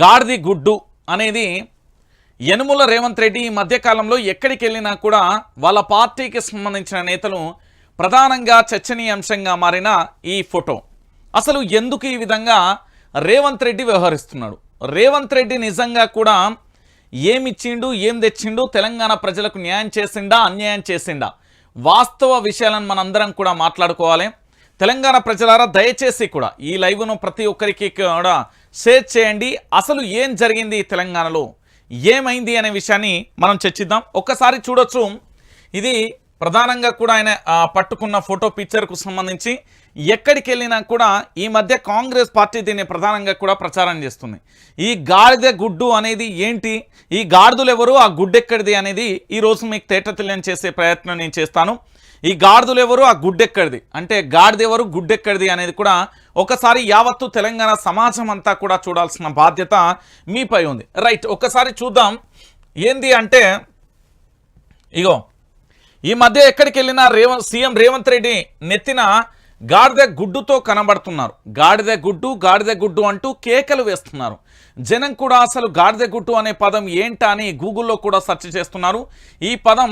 గాడిది గుడ్డు అనేది యనుముల రేవంత్ రెడ్డి ఈ మధ్యకాలంలో ఎక్కడికి వెళ్ళినా కూడా వాళ్ళ పార్టీకి సంబంధించిన నేతలు ప్రధానంగా చర్చనీయాంశంగా మారిన ఈ ఫోటో. అసలు ఎందుకు ఈ విధంగా రేవంత్ రెడ్డి వ్యవహరిస్తున్నాడు? రేవంత్ రెడ్డి నిజంగా కూడా ఏమిచ్చిండు ఏం తెచ్చిండు తెలంగాణ ప్రజలకు న్యాయం చేసిండా అన్యాయం చేసిండా? వాస్తవ విషయాలను మనందరం కూడా మాట్లాడుకోవాలి. తెలంగాణ ప్రజలారా దయచేసి కూడా ఈ లైవ్ను ప్రతి ఒక్కరికి కూడా షేర్ చేయండి. అసలు ఏం జరిగింది తెలంగాణలో? ఏమైంది అనే విషయాన్ని మనం చర్చిద్దాం. ఒక్కసారి చూడొచ్చు. ఇది ప్రధానంగా కూడా ఆయన పట్టుకున్న ఫోటో పిక్చర్కు సంబంధించి ఎక్కడికి వెళ్ళినా కూడా ఈ మధ్య కాంగ్రెస్ పార్టీ దీన్ని ప్రధానంగా కూడా ప్రచారం చేస్తుంది. ఈ గాడిద గుడ్డు అనేది ఏంటి? ఈ గాడిదలు ఎవరు? ఆ గుడ్డు ఎక్కడిది అనేది ఈరోజు మీకు తేటతెల్యం చేసే ప్రయత్నం నేను చేస్తాను. ఈ గాడిదలు ఎవరు? ఆ గుడ్డెక్కడిది అంటే గాడిద ఎవరు? గుడ్డెక్కడిది అనేది కూడా ఒకసారి యావత్తు తెలంగాణ సమాజం అంతా కూడా చూడాల్సిన బాధ్యత మీపై ఉంది. రైట్ ఒకసారి చూద్దాం. ఏంది అంటే ఇగో ఈ మధ్య ఎక్కడికి వెళ్ళినా రేవంత్ సీఎం రేవంత్ రెడ్డి నెత్తిన గాడిద గుడ్డుతో కనబడుతున్నారు. గాడిద గుడ్డు గాడిద గుడ్డు అంటూ కేకలు వేస్తున్నారు. జనం కూడా అసలు గాడిద గుడ్డు అనే పదం ఏంటా అని గూగుల్లో కూడా సెర్చ్ చేస్తున్నారు. ఈ పదం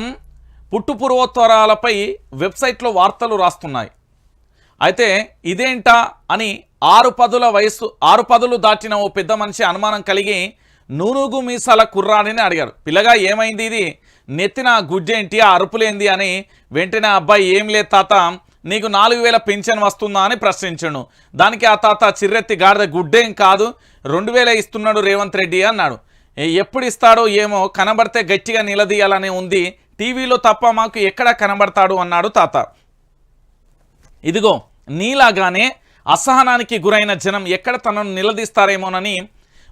పుట్టు పూర్వోత్తరాలపై వెబ్సైట్లో వార్తలు రాస్తున్నాయి. అయితే ఇదేంటా అని ఆరు పదుల వయస్సు ఆరు పదులు దాటిన ఓ పెద్ద మనిషి అనుమానం కలిగి నూనుగు మీసాల కుర్రాడిని అడిగారు. పిల్లగా ఏమైంది ఇది? నెత్తిన గుజ్జేంటి ఆ అరుపులేంది అని వెంటనే అబ్బాయి ఏం లేదు తాత నీకు నాలుగు వేల పెన్షన్ వస్తుందా? అని ప్రశ్నించాడు. దానికి ఆ తాత చిర్రెత్తి గాడిద గుడ్డేం కాదు రెండు వేల ఇస్తున్నాడు రేవంత్ రెడ్డి అన్నాడు. ఎప్పుడు ఇస్తాడో ఏమో కనబడితే గట్టిగా నిలదీయాలని ఉంది. టీవీలో తప్ప మాకు ఎక్కడ కనబడతాడు అన్నాడు తాత. ఇదిగో నీలాగానే అసహనానికి గురైన జనం ఎక్కడ తనను నిలదీస్తారేమోనని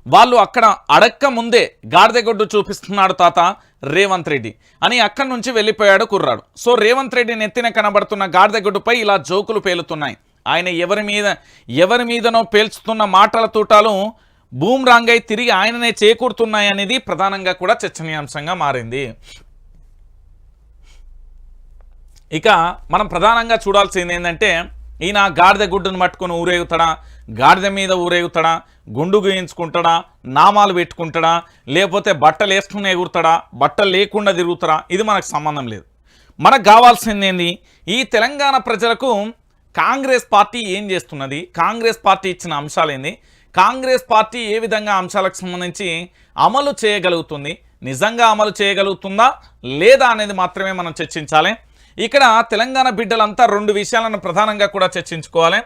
వాళ్ళు అక్కడ అడక్క ముందే గాడిదగొడ్డు చూపిస్తున్నాడు తాత రేవంత్ రెడ్డి. అని అక్కడి నుంచి వెళ్ళిపోయాడు కుర్రాడు. సో రేవంత్ రెడ్డి నెత్తిన కనబడుతున్న గాడిదగొడ్డుపై ఇలా జోకులు పేలుతున్నాయి. ఆయన ఎవరి మీద ఎవరి మీదనో పేల్చుతున్న మాటల తూటాలు భూమ్రాంగై తిరిగి ఆయననే చేకూరుతున్నాయి అనేది ప్రధానంగా కూడా చర్చనీయాంశంగా మారింది. ఇక మనం ప్రధానంగా చూడాల్సింది ఏంటంటే ఈయన గాడిద గుడ్డును పట్టుకొని ఊరేగుతాడా? గాడిద మీద ఊరేగుతాడా? గుండు గీయించుకుంటాడా? నామాలు పెట్టుకుంటాడా? లేకపోతే బట్టలు వేసుకుని ఎగురుతాడా? బట్టలు లేకుండా తిరుగుతాడా? ఇది మనకు సంబంధం లేదు. మనకు కావాల్సింది ఏంది? ఈ తెలంగాణ ప్రజలకు కాంగ్రెస్ పార్టీ ఏం చేస్తున్నది? కాంగ్రెస్ పార్టీ ఇచ్చిన అంశాలు ఏంది? కాంగ్రెస్ పార్టీ ఏ విధంగా అంశాలకు సంబంధించి అమలు చేయగలుగుతుంది? నిజంగా అమలు చేయగలుగుతుందా లేదా అనేది మాత్రమే మనం చర్చించాలి. ఇక్కడ తెలంగాణ బిడ్డలంతా రెండు విషయాలను ప్రధానంగా కూడా చర్చించుకోవాలి.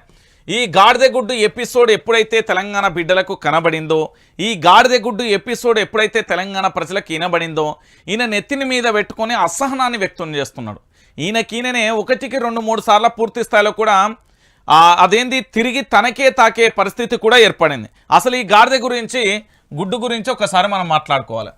ఈ గాడిదగుడ్డు ఎపిసోడ్ ఎప్పుడైతే తెలంగాణ బిడ్డలకు కనబడిందో ఈ గాడిదగుడ్డు ఎపిసోడ్ ఎప్పుడైతే తెలంగాణ ప్రజలకు ఈనబడిందో ఈయన నెత్తిని మీద పెట్టుకొని అసహనాన్ని వ్యక్తం చేస్తున్నాడు. ఈయనకి ఈయననే ఒకటికి రెండు మూడు సార్లు పూర్తి స్థాయిలో కూడా అదేంది తిరిగి తనకే తాకే పరిస్థితి కూడా ఏర్పడింది. అసలు ఈ గాడిద గురించి గుడ్డు గురించి ఒకసారి మనం మాట్లాడుకోవాలి.